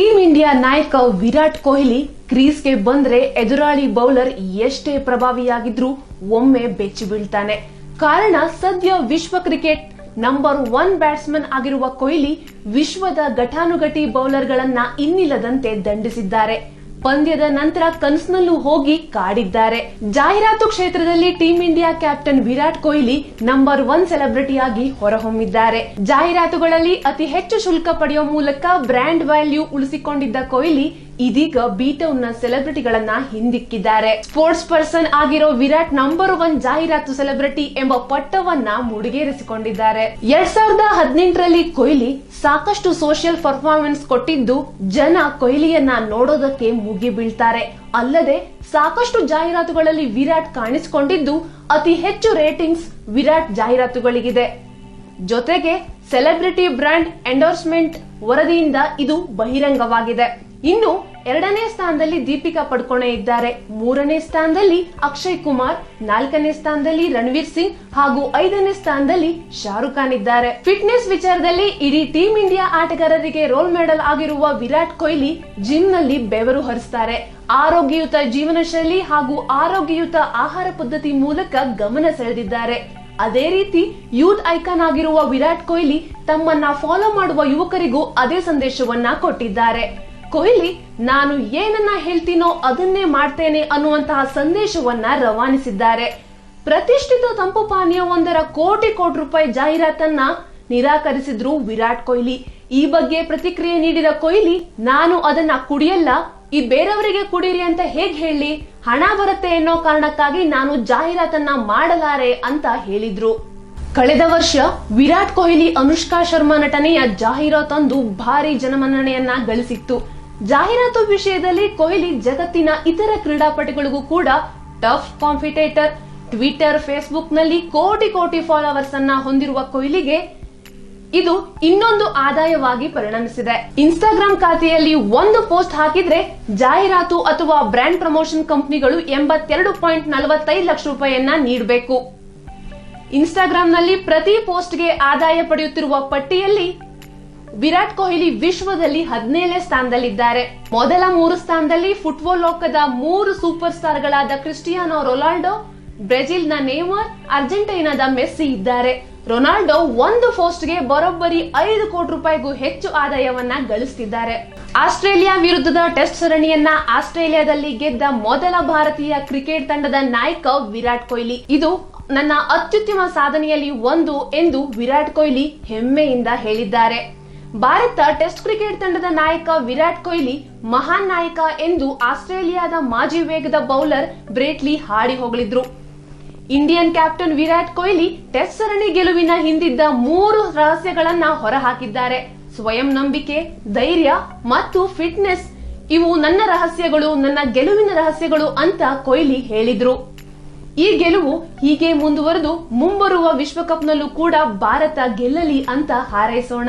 Team India ನಾಯಕ ವಿರಾಟ್ ಕೊಹ್ಲಿ ಕ್ರೀಸ್ಗೆ ಬಂದ್ರೆ ಎದುರಾಳಿ ಬೌಲರ್ ಎಷ್ಟೇ ಪ್ರಭಾವಿಯಾಗಿದ್ರೂ ಒಮ್ಮೆ ಬೆಚ್ಚಿ ಬೀಳ್ತಾನೆ. ಕಾರಣ ಸದ್ಯ ವಿಶ್ವ ಕ್ರಿಕೆಟ್ ನಂಬರ್ ಒನ್ ಬ್ಯಾಟ್ಸ್ಮನ್ ಆಗಿರುವ ಕೊಹ್ಲಿ ವಿಶ್ವದ ಘಟಾನುಘಟಿ ಬೌಲರ್ಗಳನ್ನ ಇನ್ನಿಲ್ಲದಂತೆ ದಂಡಿಸಿದ್ದಾರೆ. ಪಂದ್ಯದ ನಂತರ ಕನಸಿನಲ್ಲೂ ಹೋಗಿ ಕಾಡಿದ್ದಾರೆ. ಜಾಹೀರಾತು ಕ್ಷೇತ್ರದಲ್ಲಿ team India captain Virat Kohli number one ಸೆಲೆಬ್ರಿಟಿಯಾಗಿ ಹೊರಹೊಮ್ಮಿದ್ದಾರೆ. ಜಾಹೀರಾತುಗಳಲ್ಲಿ ಅತಿ ಹೆಚ್ಚು ಶುಲ್ಕ ಪಡೆಯುವ ಮೂಲಕ ಬ್ರ್ಯಾಂಡ್ ವ್ಯಾಲ್ಯೂ ಉಳಿಸಿಕೊಂಡಿದ್ದ ಕೊಹ್ಲಿ ಇದೀಗ ಬೀಟೌನ್ನ ಸೆಲೆಬ್ರಿಟಿಗಳನ್ನ ಹಿಂದಿಕ್ಕಿದ್ದಾರೆ. ಸ್ಪೋರ್ಟ್ಸ್ ಪರ್ಸನ್ ಆಗಿರೋ ವಿರಾಟ್ ನಂಬರ್ ಒನ್ ಜಾಹೀರಾತು ಸೆಲೆಬ್ರಿಟಿ ಎಂಬ ಪಟ್ಟವನ್ನ ಮುಡಿಗೇರಿಸಿಕೊಂಡಿದ್ದಾರೆ. ಎರಡ್ ಸಾವಿರದ ಹದಿನೆಂಟರಲ್ಲಿ ಕೊಹ್ಲಿ ಸಾಕಷ್ಟು ಸೋಷಿಯಲ್ ಪರ್ಫಾರ್ಮೆನ್ಸ್ ಕೊಟ್ಟಿದ್ದು ಜನ ಕೊಹ್ಲಿಯನ್ನ ನೋಡೋದಕ್ಕೆ ಮುಗಿ ಬೀಳ್ತಾರೆ. ಅಲ್ಲದೆ ಸಾಕಷ್ಟು ಜಾಹೀರಾತುಗಳಲ್ಲಿ ವಿರಾಟ್ ಕಾಣಿಸಿಕೊಂಡಿದ್ದು ಅತಿ ಹೆಚ್ಚು ರೇಟಿಂಗ್ಸ್ ವಿರಾಟ್ ಜಾಹೀರಾತುಗಳಿಗಿದೆ. ಜೊತೆಗೆ ಸೆಲೆಬ್ರಿಟಿ ಬ್ರ್ಯಾಂಡ್ ಎಂಡೋರ್ಸ್ಮೆಂಟ್ ವರದಿಯಿಂದ ಇದು ಬಹಿರಂಗವಾಗಿದೆ. ಇನ್ನು ಎರಡನೇ ಸ್ಥಾನದಲ್ಲಿ ದೀಪಿಕಾ ಪಡ್ಕೊಣೆ ಇದ್ದಾರೆ. ಮೂರನೇ ಸ್ಥಾನದಲ್ಲಿ ಅಕ್ಷಯ್ ಕುಮಾರ್, ನಾಲ್ಕನೇ ಸ್ಥಾನದಲ್ಲಿ ರಣವೀರ್ ಸಿಂಗ್ ಹಾಗೂ ಐದನೇ ಸ್ಥಾನದಲ್ಲಿ ಶಾರುಖ್ ಖಾನ್ ಇದ್ದಾರೆ. ಫಿಟ್ನೆಸ್ ವಿಚಾರದಲ್ಲಿ ಇಡೀ ಟೀಂ ಇಂಡಿಯಾ ಆಟಗಾರರಿಗೆ ರೋಲ್ ಮೆಡಲ್ ಆಗಿರುವ ವಿರಾಟ್ ಕೊಹ್ಲಿ ಜಿಮ್ನಲ್ಲಿ ಬೆವರು ಹರಿಸ್ತಾರೆ. ಆರೋಗ್ಯಯುತ ಜೀವನ ಶೈಲಿ ಹಾಗೂ ಆರೋಗ್ಯಯುತ ಆಹಾರ ಪದ್ಧತಿ ಮೂಲಕ ಗಮನ ಸೆಳೆದಿದ್ದಾರೆ. ಅದೇ ರೀತಿ ಯೂತ್ ಐಕಾನ್ ಆಗಿರುವ ವಿರಾಟ್ ಕೊಹ್ಲಿ ತಮ್ಮನ್ನ ಫಾಲೋ ಮಾಡುವ ಯುವಕರಿಗೂ ಅದೇ ಸಂದೇಶವನ್ನ ಕೊಟ್ಟಿದ್ದಾರೆ. ಕೊಹ್ಲಿ, ನಾನು ಏನನ್ನ ಹೇಳ್ತೀನೋ ಅದನ್ನೇ ಮಾಡ್ತೇನೆ ಅನ್ನುವಂತಹ ಸಂದೇಶವನ್ನ ರವಾನಿಸಿದ್ದಾರೆ. ಪ್ರತಿಷ್ಠಿತ ತಂಪು ಪಾನೀಯವೊಂದರ ಕೋಟಿ ಕೋಟಿ ರೂಪಾಯಿ ಜಾಹೀರಾತನ್ನ ನಿರಾಕರಿಸಿದ್ರು ವಿರಾಟ್ ಕೊಹ್ಲಿ. ಈ ಬಗ್ಗೆ ಪ್ರತಿಕ್ರಿಯೆ ನೀಡಿದ ಕೊಹ್ಲಿ, ನಾನು ಅದನ್ನ ಕುಡಿಯಲ್ಲ, ಈ ಬೇರೆಯವರಿಗೆ ಕುಡೀರಿ ಅಂತ ಹೇಗ್ ಹೇಳಿ, ಹಣ ಬರುತ್ತೆ ಅನ್ನೋ ಕಾರಣಕ್ಕಾಗಿ ನಾನು ಜಾಹೀರಾತನ್ನ ಮಾಡಲಾರೆ ಅಂತ ಹೇಳಿದ್ರು. ಕಳೆದ ವರ್ಷ ವಿರಾಟ್ ಕೊಹ್ಲಿ, ಅನುಷ್ಕಾ ಶರ್ಮಾ ನಟನೆಯ ಜಾಹೀರಾತೊಂದು ಭಾರಿ ಜನಮನ್ನಣೆಯನ್ನ ಗಳಿಸಿತ್ತು. ಜಾಹೀರಾತು ವಿಷಯದಲ್ಲಿ ಕೊಹ್ಲಿ ಜಗತ್ತಿನ ಇತರ ಕ್ರೀಡಾಪಟುಗಳಿಗೂ ಕೂಡ ಟಫ್ ಕಾಂಪಿಟೇಟರ್. ಟ್ವಿಟರ್ ಫೇಸ್ಬುಕ್ನಲ್ಲಿ ಕೋಟಿ ಕೋಟಿ ಫಾಲೋವರ್ಸ್ ಅನ್ನ ಹೊಂದಿರುವ ಕೊಹ್ಲಿಗೆ ಇದು ಇನ್ನೊಂದು ಆದಾಯವಾಗಿ ಪರಿಣಮಿಸಿದೆ. ಇನ್ಸ್ಟಾಗ್ರಾಂ ಖಾತೆಯಲ್ಲಿ ಒಂದು ಪೋಸ್ಟ್ ಹಾಕಿದ್ರೆ ಜಾಹೀರಾತು ಅಥವಾ ಬ್ರ್ಯಾಂಡ್ ಪ್ರಮೋಷನ್ ಕಂಪನಿಗಳು ಎಂಬತ್ತೆರಡು ಪಾಯಿಂಟ್ ನಲವತ್ತೈದು ಲಕ್ಷ ರೂಪಾಯಿಯನ್ನ ನೀಡಬೇಕು. ಇನ್ಸ್ಟಾಗ್ರಾಂನಲ್ಲಿ ಪ್ರತಿ ಪೋಸ್ಟ್ಗೆ ಆದಾಯ ಪಡೆಯುತ್ತಿರುವ ಪಟ್ಟಿಯಲ್ಲಿ ವಿರಾಟ್ ಕೊಹ್ಲಿ ವಿಶ್ವದಲ್ಲಿ ಹದಿನೇಳನೇ ಸ್ಥಾನದಲ್ಲಿದ್ದಾರೆ. ಮೊದಲ ಮೂರು ಸ್ಥಾನದಲ್ಲಿ ಫುಟ್ಬಾಲ್ ಲೋಕದ ಮೂರು ಸೂಪರ್ ಸ್ಟಾರ್ಗಳಾದ ಕ್ರಿಸ್ಟಿಯಾನೋ ರೊನಾಲ್ಡೋ, ಬ್ರೆಜಿಲ್ನ ನೇಮರ್ ಅರ್ಜೆಂಟೈನಾದ ಮೆಸ್ಸಿ ಇದ್ದಾರೆ. ರೊನಾಲ್ಡೋ ಒಂದು ಪೋಸ್ಟ್ಗೆ ಬರೋಬ್ಬರಿ ಐದು ಕೋಟಿ ರೂಪಾಯಿಗೂ ಹೆಚ್ಚು ಆದಾಯವನ್ನ ಗಳಿಸುತ್ತಿದ್ದಾರೆ ಆಸ್ಟ್ರೇಲಿಯಾ ವಿರುದ್ಧದ ಟೆಸ್ಟ್ ಸರಣಿಯನ್ನ ಆಸ್ಟ್ರೇಲಿಯಾದಲ್ಲಿ ಗೆದ್ದ ಮೊದಲ ಭಾರತೀಯ ಕ್ರಿಕೆಟ್ ತಂಡದ ನಾಯಕ ವಿರಾಟ್ ಕೊಹ್ಲಿ. ಇದು ನನ್ನ ಅತ್ಯುತ್ತಮ ಸಾಧನೆಯಲ್ಲಿ ಒಂದು ಎಂದು ವಿರಾಟ್ ಕೊಹ್ಲಿ ಹೆಮ್ಮೆಯಿಂದ ಹೇಳಿದ್ದಾರೆ. ಭಾರತ ಟೆಸ್ಟ್ ಕ್ರಿಕೆಟ್ ತಂಡದ ನಾಯಕ ವಿರಾಟ್ ಕೊಹ್ಲಿ ಮಹಾನ್ ನಾಯಕ ಎಂದು ಆಸ್ಟ್ರೇಲಿಯಾದ ಮಾಜಿ ವೇಗದ ಬೌಲರ್ ಬ್ರೇಟ್ಲಿ ಹಾಡಿ ಹೋಗಲಿದ್ರು Indian captain Virat Kohli test ಸರಣಿ ಗೆಲುವಿನ ಹಿಂದಿದ್ದ ಮೂರು ರಹಸ್ಯಗಳನ್ನ ಹೊರಹಾಕಿದ್ದಾರೆ. ಸ್ವಯಂ ನಂಬಿಕೆ, ಧೈರ್ಯ ಮತ್ತು ಫಿಟ್ನೆಸ್. ಇವು ನನ್ನ ರಹಸ್ಯಗಳು, ನನ್ನ ಗೆಲುವಿನ ರಹಸ್ಯಗಳು ಅಂತ ಕೊಹ್ಲಿ ಹೇಳಿದ್ರು. ಈ ಗೆಲುವು ಹೀಗೆ ಮುಂದುವರೆದು ಮುಂಬರುವ ವಿಶ್ವಕಪ್ನಲ್ಲೂ ಕೂಡ ಭಾರತ ಗೆಲ್ಲಲಿ ಅಂತ ಹಾರೈಸೋಣ.